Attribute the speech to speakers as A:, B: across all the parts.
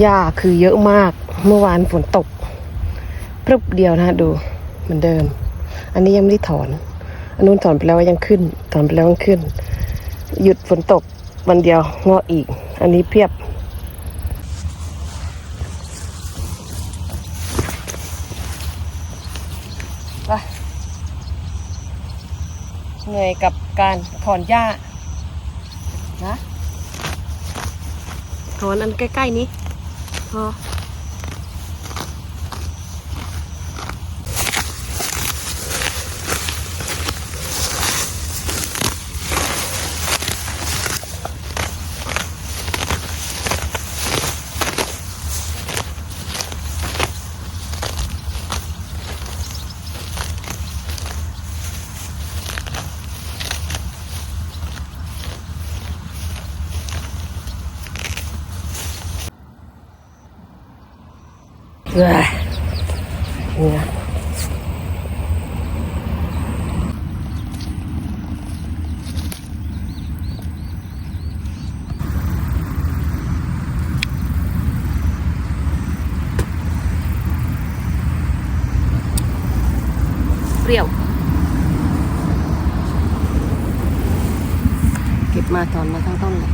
A: หญ้าคือเยอะมาก เมื่อวานฝนตกพรึบเดียวนะดูเหมือนเดิม อันนี้ยังไม่ได้ถอน อันนู้นถอนไปแล้วยังขึ้น ถอนไปแล้วยังขึ้น หยุดฝนตกวันเดียวงอกอีก อันนี้เพียบไปเหนื่อยกับการถอนหญ้านะถอนอันใกล้ ๆ นี้ พ อเอ้ยเนี่ยเปรี้ยว เก็บมาถอนมาทั้งต้นเลย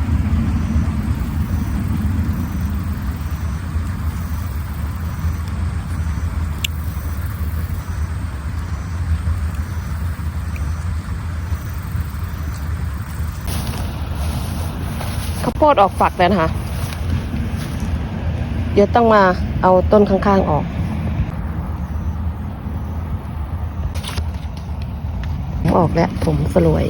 A: ข้าว โพดออกฝักแล้วนะคะ เดี๋ยวต้องมาเอาต้นข้างๆออกผมออกแล้วผมสลวย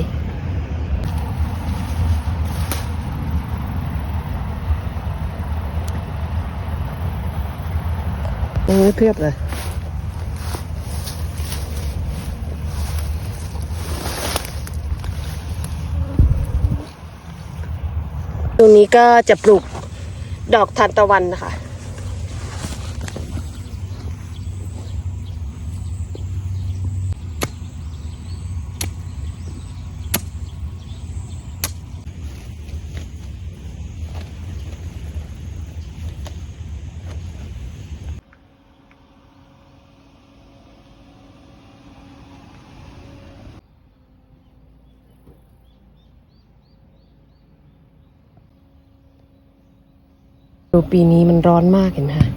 A: ตรงนี้เพียบเลย รงนี้ก็จะปลูกดอกทานตะวันนะคะ ดูปีนี้มันร้อนมากเห็นไหมคะ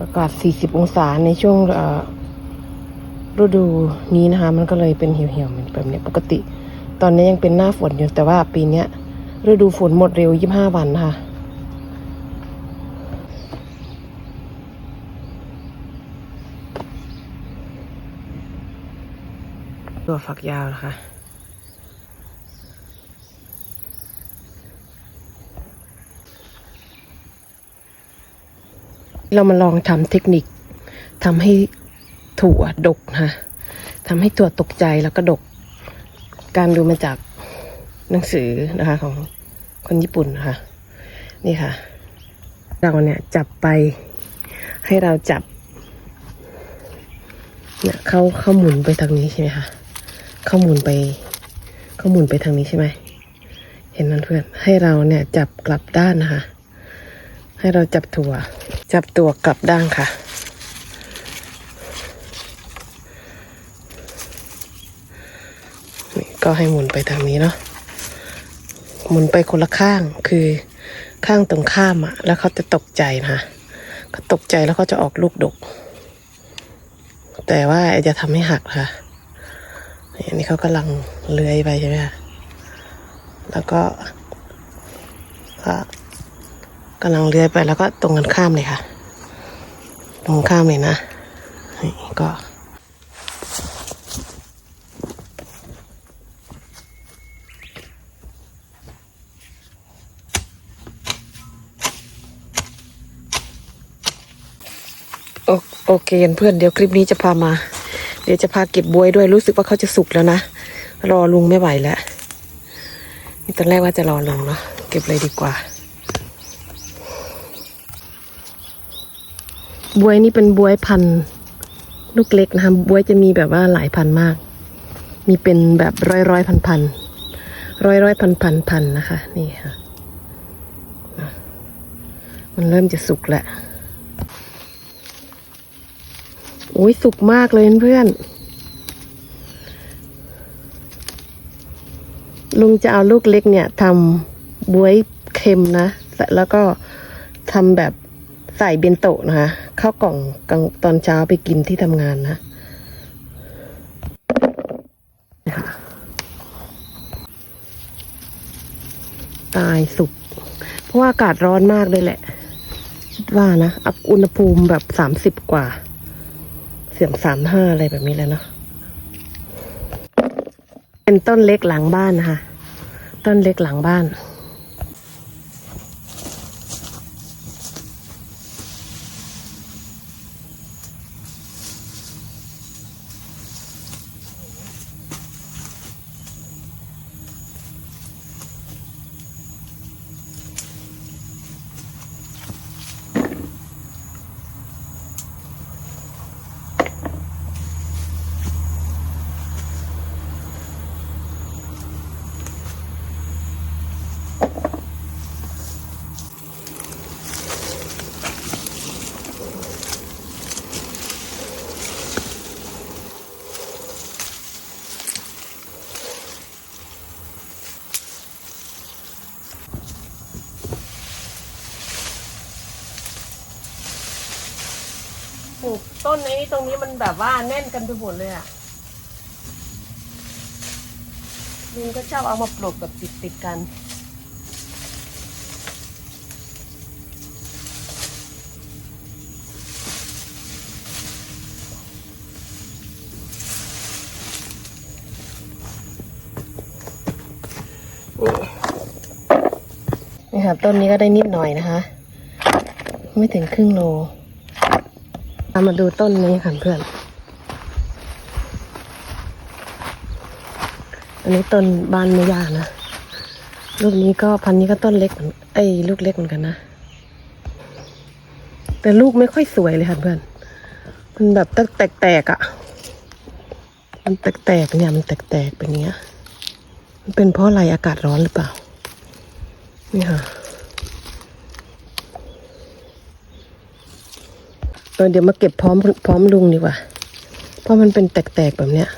A: อากาศ 40 องศาในช่วงฤดูนี้นะคะ มันก็เลยเป็นเหี่ยวๆเหมือนแบบเนี้ยปกติ ตอนนี้ยังเป็นหน้าฝนอยู่แต่ว่าปีนี้ฤดูฝนหมดเร็ว 25 วันนะคะตัวฝักยาวนะคะ เรามาลองทำเทคนิคทำให้ถั่วดกนะทำให้ถั่วตกใจแล้วก็ดก การดูมาจากหนังสือนะคะ ของคนญี่ปุ่นนะคะนี่ค่ะ เราเนี่ยจับไปให้เราจับเนี่ยเขาเขาหมุนไปทางนี้ใช่ไหมคะเขาหมุนไปเขาหมุนไปทางนี้ใช่ไหมเห็นมันเพื่อนให้เราเนี่ยจับกลับด้านนะคะ ให้เราจับถั่ว จับตัวกลับด้านค่ะ ก็ให้หมุนไปทางนี้เนาะหมุนไปคนละข้างคือข้างตรงข้ามอะแล้วเขาจะตกใจนะะเขาตกใจแล้วเขาจะออกลูกดก แต่ว่าจะทำให้หักค่ะอันนี้เขากำลังเลื้อยไปใช่ไหมคะแล้วก็ กำลังเลื้อยไปแล้วก็ตรงกันข้ามเลยค่ะ ตรงข้ามเลยนะนี่ก็โอโอเคเพื่อนเดี๋ยวคลิปนี้จะพามา เดี๋ยวจะพาเก็บบวยด้วยรู้สึกว่าเขาจะสุกแล้วนะ รอลุงไม่ไหวแล้วนี่ตอนแรกว่าจะรอลุงเนาะเก็บเลยดีกว่า บวยนี่เป็นบวยพันธุ์ลูกเล็กนะคะบวยจะมีแบบว่าหลายพันมาก มีเป็นแบบร้อยร้อยพันพันร้อยร้อยพันพันพันนะคะ นี่ค่ะ มันเริ่มจะสุกแล้วโอ้ยสุกมากเลยเพื่อนลุงจะเอาลูกเล็กเนี่ยทำบวยเค็มนะแล้วก็ทำแบบ ใส่เบนโตะนะคะข้าวกล่องกลางตอนเช้าไปกินที่ทำงานนะนะคะตายสุกเพราะว่าอากาศร้อนมากเลยแหละ คิดว่านะอัพอุณหภูมิแบบสามสิบกว่า เสียงสามห้าอะไรแบบนี้แล้วเนาะเป็นต้นเล็กหลังบ้านนะคะ ต้นเล็กหลังบ้าน ปลูกต้นไอ้นี่ตรงนี้มันแบบว่าแน่นกันไปหมดเลยอะลุงก็ชอบเอามาปลูกแบบติดติดๆกัน นี่ค่ะต้นนี้ก็ได้นิดหน่อยนะคะ ไม่ถึงครึ่งโล เอามาดูต้นนี้ค่ะเพื่อนอันนี้ต้นบานไม่ยานะ ลูกนี้ก็พันนี้ก็ต้นเล็กเหมือนไอ้ลูกเล็กเหมือนกันนะ แต่ลูกไม่ค่อยสวยเลยค่ะเพื่อน มันแบบแตกๆอะ่ะ มันแตกๆเนี่ยมันแตกๆเป็นเงี้ย มันเป็นเพราะอะไรอากาศร้อนหรือเปล่า นี่ค่ะ เดี๋ยวมาเก็บพร้อมพร้อมลุงดีกว่า เพราะมันเป็นแตกๆแบบเนี้ย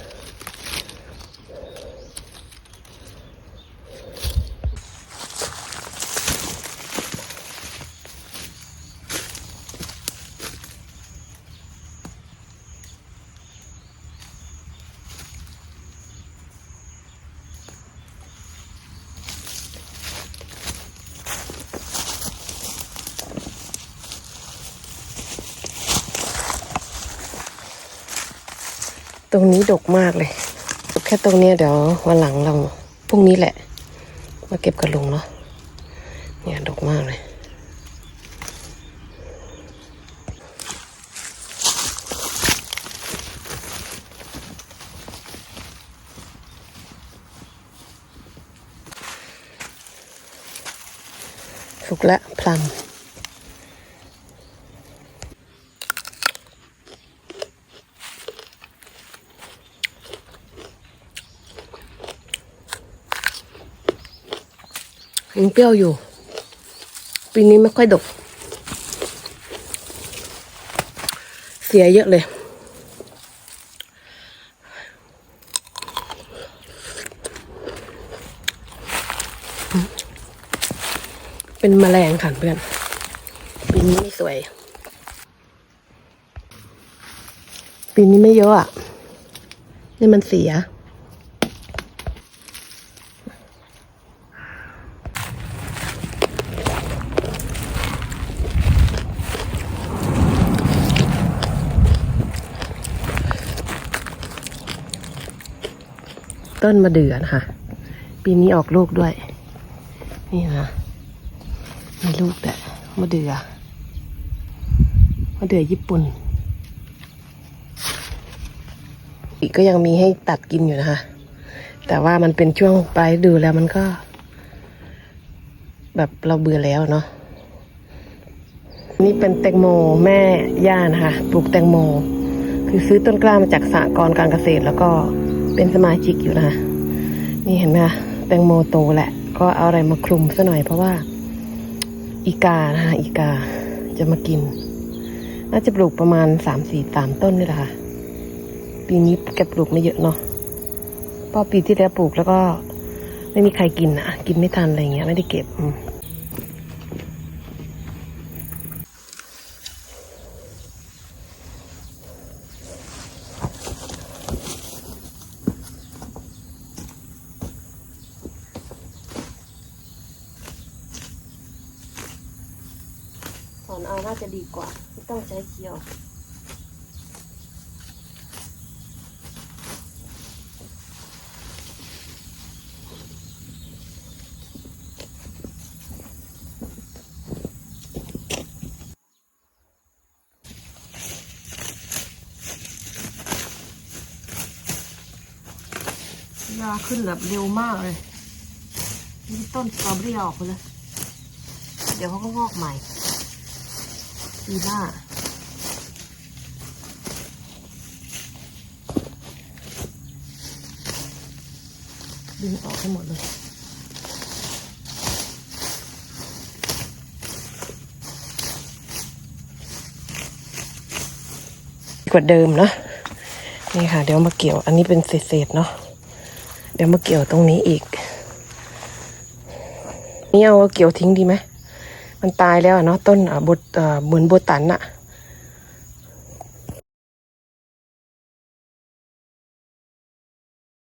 A: ตรงนี้ดกมากเลยแค่ตรงเนี้ยเดี๋ยววันหลังเราพรุ่งนี้แหละ มาเก็บกับลุงเนาะเนี่ยดกมากเลยสุกและพลัม ยังเปรี้ยวอยู่ ปีนี้ไม่ค่อยดก เสียเยอะเลย เป็นแมลงค่ะเพื่อน ปีนี้ไม่สวย ปีนี้ไม่เยอะอะ นี่มันเสีย ต้นมะเดื่อนะคะ ปีนี้ออกลูกด้วย นี่นะมีลูกแต่มะเดื่อมะเดื่อญี่ปุ่น อีกก็ยังมีให้ตัดกินอยู่นะคะ แต่ว่ามันเป็นช่วงปลายดูแล้วมันก็ แบบเราเบื่อแล้วเนาะนี่เป็นแตงโมแม่ย่านะคะปลูกแตงโม คือซื้อต้นกล้ามาจากสหกรณ์การเกษตรแล้วก็ เป็นสมาชิกอยู่นะคะนี่เห็นไหมคะแตงโมโตแหละ ก็เอาอะไรมาคลุมซะหน่อยเพราะว่า อีกานะคะอีกาจะมากิน น่าจะปลูกประมาณสามสี่สามต้นนี่แหละค่ะปีนี้แกปลูกไม่เยอะเนาะเพราะปีที่แล้วปลูกแล้วก็ไม่มีใครกินอะ กินไม่ทันอะไรเงี้ย ไม่ได้เก็บอืมถอนเอาน่าจะดีกว่า ไม่ต้องใช้เคียวยาขึ้นแบบเร็วมากเลยนี่ต้นสตรอเบอรี่ออกเลย เดี๋ยวเขาก็งอกใหม่ ปีหน้าดึงออกให้หมดเลยกว่าเดิมเนาะนี่ค่ะ เดี๋ยวมาเกี่ยว อันนี้เป็นเศษๆเนาะเดี๋ยวมาเกี่ยวตรงนี้อีก นี่เอาเกี่ยวทิ้งดีไหม มันตายแล้วอะเนาะต้นบดเหมือนโบตันอะ